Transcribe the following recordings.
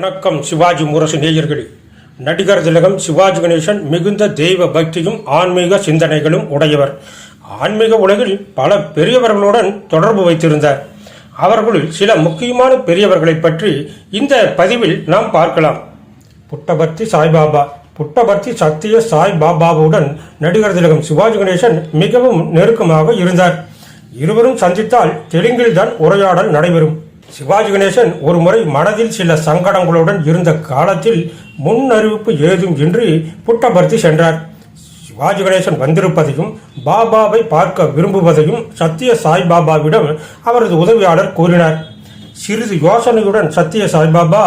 வணக்கம் சிவாஜி முரசு நேயர்களே. நடிகர் திலகம் சிவாஜி கணேசன் மிகுந்த தெய்வ பக்தியும் ஆன்மீக சிந்தனைகளும் உடையவர். ஆன்மீக உலகில் பல பெரியவர்களுடன் தொடர்பு வைத்திருந்தார். அவர்களுள் சில முக்கியமான பெரியவர்களை பற்றி இந்த பதிவில் நாம் பார்க்கலாம். புட்டபர்த்தி சாய்பாபா. புட்டபர்த்தி சத்திய சாய்பாபாவுடன் நடிகர் திலகம் சிவாஜி கணேசன் மிகவும் நெருக்கமாக இருந்தார். இருவரும் சந்தித்தால் தெலுங்கில்தான் உரையாடல் நடைபெறும். சிவாஜி கணேசன் ஒரு முறை மனதில் சில சங்கடங்களுடன் இருந்த காலத்தில் முன் அறிவிப்பு ஏதும் இன்றி புட்டபர்த்தி சென்றார். சிவாஜி கணேசன் வந்திருப்பதையும் பாபாவை பார்க்க விரும்புவதையும் சத்திய சாய்பாபாவிடம் அவரது உதவியாளர் கூறினார். சிறிது யோசனையுடன் சத்திய சாய்பாபா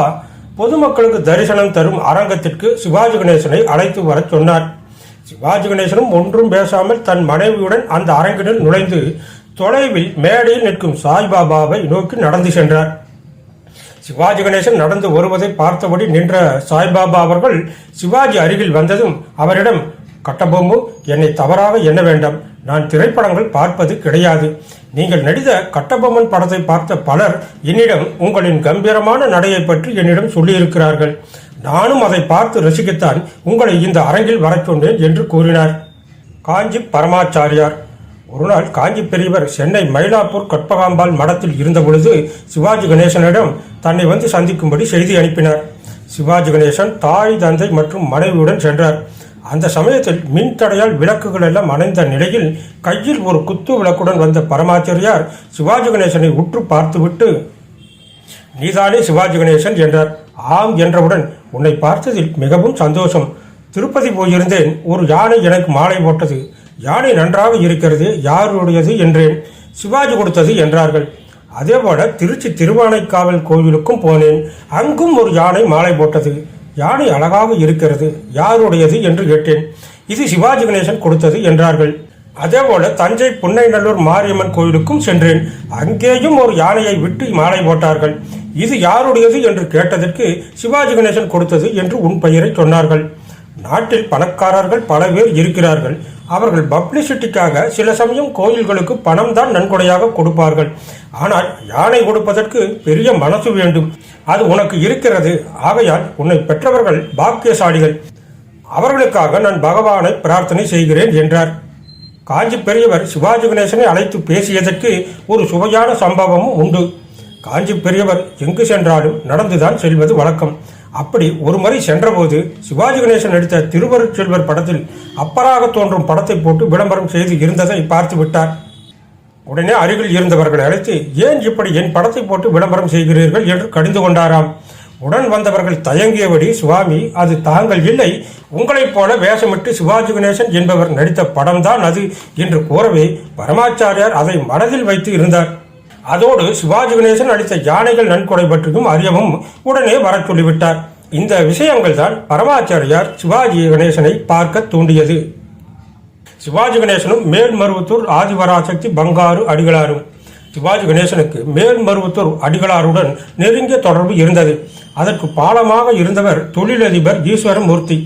பொதுமக்களுக்கு தரிசனம் தரும் அரங்கத்திற்கு சிவாஜி கணேசனை அழைத்து வரச் சொன்னார். சிவாஜி கணேசனும் ஒன்றும் பேசாமல் தன் மனைவியுடன் அந்த அரங்கினில் நுழைந்து தொலைவில் மேடையில் நிற்கும் சாய்பாபாவை நோக்கி நடந்து சென்றார். சிவாஜி கணேசன் நடந்து வருவதை பார்த்தபடி நின்ற சாய்பாபா அவர்கள் சிவாஜி அருகில் வந்ததும் அவரிடம் கட்டபொம்மு என்னை தவறாக எண்ண வேண்டாம். நான் திரைப்படங்கள் பார்ப்பது கிடையாது. நீங்கள் நடித்த கட்டபொம்மன் படத்தை பார்த்த பலர் என்னிடம் உங்களின் கம்பீரமான நடையை பற்றி என்னிடம் சொல்லியிருக்கிறார்கள். நானும் அதை பார்த்து ரசிக்கத்தான் உங்களை இந்த அரங்கில் வரச் சொன்னேன் என்று கூறினார். காஞ்சி பரமாச்சாரியார். ஒரு நாள் காஞ்சி பெரியவர் சென்னை மயிலாப்பூர் கற்பகாம்பாள் மடத்தில் இருந்தபொழுது சிவாஜி கணேசனிடம் தன்னை வந்து சந்திக்கும்படி செய்தி அனுப்பினார். சிவாஜி கணேசன் தாய் தந்தை மற்றும் மனைவியுடன் சென்றார். அந்த சமயத்தில் மின் தடையால் விளக்குகள் எல்லாம் அணைந்த நிலையில் கையில் ஒரு குத்து விளக்குடன் வந்த பரமாச்சாரியார் சிவாஜி கணேசனை உற்று பார்த்துவிட்டு நீதானே சிவாஜி கணேசன் என்றார். ஆம் என்றவுடன் உன்னை பார்த்ததில் மிகவும் சந்தோஷம். திருப்பதி போயிருந்தேன். ஒரு யானை எனக்கு மாலை போட்டது. யானை நன்றாக இருக்கிறது யாருடையது என்றேன். சிவாஜி கொடுத்தது என்றார்கள். அதேபோல திருச்சி திருவானைக்காவல் கோவிலுக்கும் போனேன். அங்கும் ஒரு யானை மாலை போட்டது. யானை அழகாக இருக்கிறது யாருடையது என்று கேட்டேன். இது சிவாஜி கணேசன் கொடுத்தது என்றார்கள். அதேபோல தஞ்சை புன்னைநல்லூர் மாரியம்மன் கோவிலுக்கும் சென்றேன். அங்கேயும் ஒரு யானையை விட்டு மாலை போட்டார்கள். இது யாருடையது என்று கேட்டதற்கு சிவாஜி கணேசன் கொடுத்தது என்று உன் பெயரை சொன்னார்கள். நாட்டில் பணக்காரர்கள் பல பேர் இருக்கிறார்கள். அவர்கள் பப்ளிசிட்டிக்காக சில சமயம் கோயில்களுக்கு பணம் தான் நன்கொடையாக கொடுப்பார்கள். ஆனால் யானை கொடுப்பதற்கு பெரிய மனசு வேண்டும். அது உனக்கு இருக்கிறது. ஆகையால் உன்னை பெற்றவர்கள் பாக்கியசாலிகள். அவர்களுக்காக நான் பகவானை பிரார்த்தனை செய்கிறேன் என்றார். காஞ்சி பெரியவர் சிவாஜி கணேசனை அழைத்து பேசியதற்கு ஒரு சுவையான சம்பவமும் உண்டு. காஞ்சி பெரியவர் எங்கு சென்றாலும் நடந்துதான் செல்வது வழக்கம். அப்படி ஒரு முறை சென்றபோது சிவாஜி கணேசன் நடித்த திருவருட்செல்வர் படத்தில் அப்பராக தோன்றும் படத்தை போட்டு விளம்பரம் செய்து இருந்ததை பார்த்து விட்டார். உடனே அருகில் இருந்தவர்களை அழைத்து ஏன் இப்படி என் படத்தை போட்டு விளம்பரம் செய்கிறீர்கள்? என்று கடிந்து கொண்டாராம். உடன் வந்தவர்கள் தயங்கியபடி சுவாமி அது தாங்கள் இல்லை. உங்களைப் போல வேஷமிட்டு சிவாஜி கணேசன் என்பவர் நடித்த படம்தான் அது என்று கூறவே பரமாச்சாரியார் அதை மனதில் வைத்து இருந்தார். அதோடு சிவாஜி கணேசன் அளித்த யானைகள் நன்கொடை பற்றியும் அறியவும் உடனே வர சொல்லிவிட்டார். இந்த விஷயங்கள் தான் பரமாச்சாரியார் சிவாஜி கணேசனை பார்க்க தூண்டியது. சிவாஜி கணேசனும் மேல்மருவத்தூர் ஆதிவராசக்தி பங்காரு அடிகளாரும். சிவாஜி கணேசனுக்கு மேல்மருவத்தூர் அடிகளாருடன் நெருங்கிய தொடர்பு இருந்தது. அதற்கு பாலமாக இருந்தவர் தொழிலதிபர் ஈஸ்வரமூர்த்தி.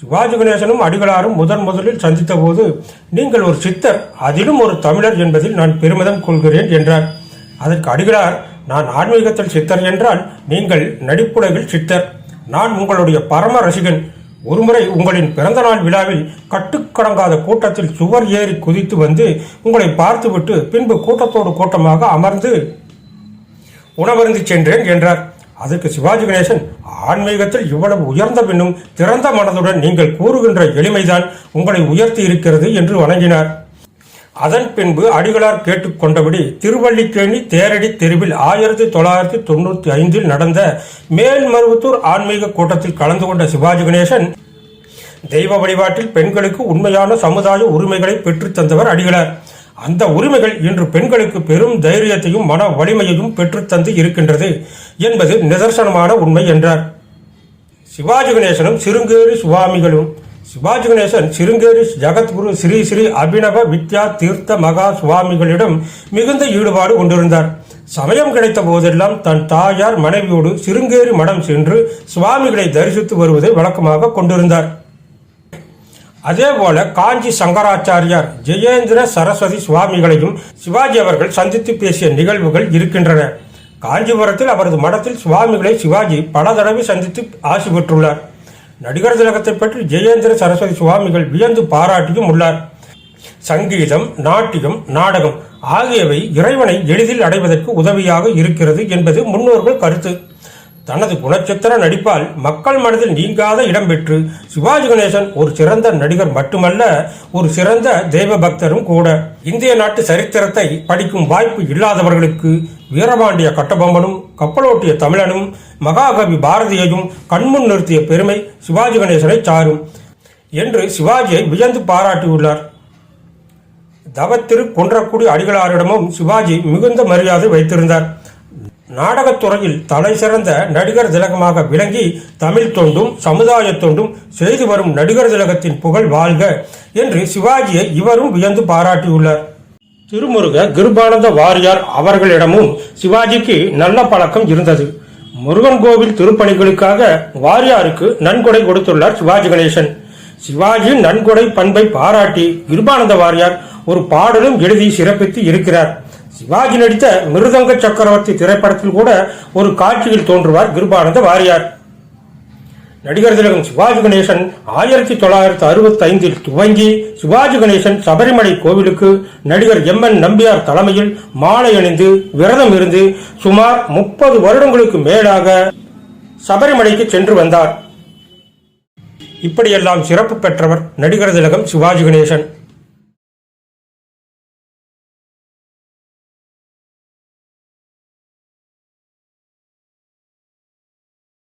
சிவாஜி கணேசனும் அடிகளாரும் முதன் முதலில் சந்தித்த போது நீங்கள் ஒரு சித்தர் அதிலும் ஒரு தமிழர் என்பதில் நான் பெருமிதம் கொள்கிறேன் என்றார். அதற்கு அடிகளார் நான் ஆன்மீகத்தில் சித்தர் என்றால் நீங்கள் நடிப்புலகில் சித்தர். நான் உங்களுடைய பரம ரசிகன். ஒருமுறை உங்களின் பிறந்தநாள் விழாவில் கட்டுக்கடங்காத கூட்டத்தில் சுவர் ஏறி குதித்து வந்து உங்களை பார்த்துவிட்டு பின்பு கூட்டத்தோடு கூட்டமாக அமர்ந்து உணவருந்து சென்றேன் என்றார். அதற்கு சிவாஜி கணேசன் ஆன்மீகத்தில் இவ்வளவு உயர்ந்த பின்னும் திறந்த மனதுடன் நீங்கள் கூறுகின்ற எளிமைதான் உங்களை உயர்த்தி இருக்கிறது என்று வணங்கினார். அதன் பின்பு அடிகளார் கேட்டுக்கொண்டபடி திருவள்ளிக்கேணி தேரடி தெருவில் ஆயிரத்தி தொள்ளாயிரத்தி தொண்ணூத்தி ஐந்தில் நடந்த மேல்மருவத்தூர் ஆன்மீக கூட்டத்தில் கலந்து கொண்ட சிவாஜி கணேசன் தெய்வ வழிபாட்டில் பெண்களுக்கு உண்மையான சமுதாய உரிமைகளை பெற்றுத்தந்தவர் அடிகளார். அந்த உரிமைகள் இன்று பெண்களுக்கு பெரும் தைரியத்தையும் மன வலிமையையும் பெற்றுத்தந்து இருக்கின்றது என்பது நிதர்சனமான உண்மை என்றார். சிவாஜி கணேசனும் சிருங்கேரி சுவாமிகளும் சிவாஜி கணேசன் சிருங்கேரி ஜகத்குரு ஸ்ரீ ஸ்ரீ அபிநவ வித்யா தீர்த்த மகா சுவாமிகளிடம் மிகுந்த ஈடுபாடு கொண்டிருந்தார். சமயம் கிடைத்த போதெல்லாம் தன் தாயார் மனைவியோடு சிருங்கேரி மடம் சென்று சுவாமிகளை தரிசித்து வருவதை வழக்கமாக கொண்டிருந்தார். அதேபோல காஞ்சி சங்கராச்சாரியார் ஜெயேந்திர சரஸ்வதி சுவாமிகளையும் சிவாஜி அவர்கள் சந்தித்து பேசிய நிகழ்வுகள் இருக்கின்றன. காஞ்சிபுரத்தில் அவரது மடத்தில் சுவாமிகளை சிவாஜி பல தடவை சந்தித்து ஆசி பெற்றுள்ளார். நடிகர் திலகத்தை பற்றி ஜெயேந்திர சரஸ்வதி சுவாமிகள் வியந்து பாராட்டியும் உள்ளார். சங்கீதம் நாட்டியம் நாடகம் ஆகியவை இறைவனை எளிதில் அடைவதற்கு உதவியாக இருக்கிறது என்பது முன்னோர்கள் கருத்து. தனது குணச்சித்திர நடிப்பால் மக்கள் மனதில் நீங்காத இடம் பெற்று சிவாஜி கணேசன் ஒரு சிறந்த நடிகர் மட்டுமல்ல ஒரு சிறந்த தெய்வ பக்தரும் கூட. இந்திய நாட்டு சரித்திரத்தை படிக்கும் வாய்ப்பு இல்லாதவர்களுக்கு வீரபாண்டிய கட்டபொம்மனும் கப்பலோட்டிய தமிழனும் மகாகவி பாரதியையும் கண்முன் நிறுத்திய பெருமை சிவாஜி கணேசனை சாரும். என்று சிவாஜியை வியந்து பாராட்டியுள்ளார். தவத்திரு குன்றக்குடி அடிகளாரிடமும் சிவாஜி மிகுந்த மரியாதை வைத்திருந்தார். நாடகத்துறையில் தலை சிறந்த நடிகர் திலகமாக விளங்கி தமிழ் தொண்டும் சமுதாய தொண்டும் செய்து வரும் நடிகர் திலகத்தின் புகழ் வாழ்க என்று சிவாஜியை இவரும் வியந்து பாராட்டியுள்ளார். திருமுருக கிருபானந்த வாரியார் அவர்களிடமும் சிவாஜிக்கு நல்ல பழக்கம் இருந்தது. முருகன் கோவில் திருப்பணிகளுக்காக வாரியாருக்கு நன்கொடை கொடுத்துள்ளார் சிவாஜி கணேசன். சிவாஜி நன்கொடை பண்பை பாராட்டி கிருபானந்த வாரியார் ஒரு பாடலும் எழுதி சிறப்பித்து இருக்கிறார். சிவாஜி நடித்த மிருதங்க சக்கரவர்த்தி திரைப்படத்தில் கூட ஒரு காட்சியில் தோன்றுவார் கிருபானந்த வாரியார். நடிகர் திலகம் சிவாஜி கணேசன் ஆயிரத்தி தொள்ளாயிரத்தி அறுபத்தி ஐந்தில் துவங்கி சிவாஜி கணேசன் சபரிமலை கோவிலுக்கு நடிகர் எம் என் நம்பியார் தலைமையில் மாலை அணிந்து விரதம் இருந்து சுமார் முப்பது வருடங்களுக்கு மேலாக சபரிமலைக்கு சென்று வந்தார். இப்படியெல்லாம் சிறப்பு பெற்றவர் நடிகர் திலகம் சிவாஜி கணேசன்.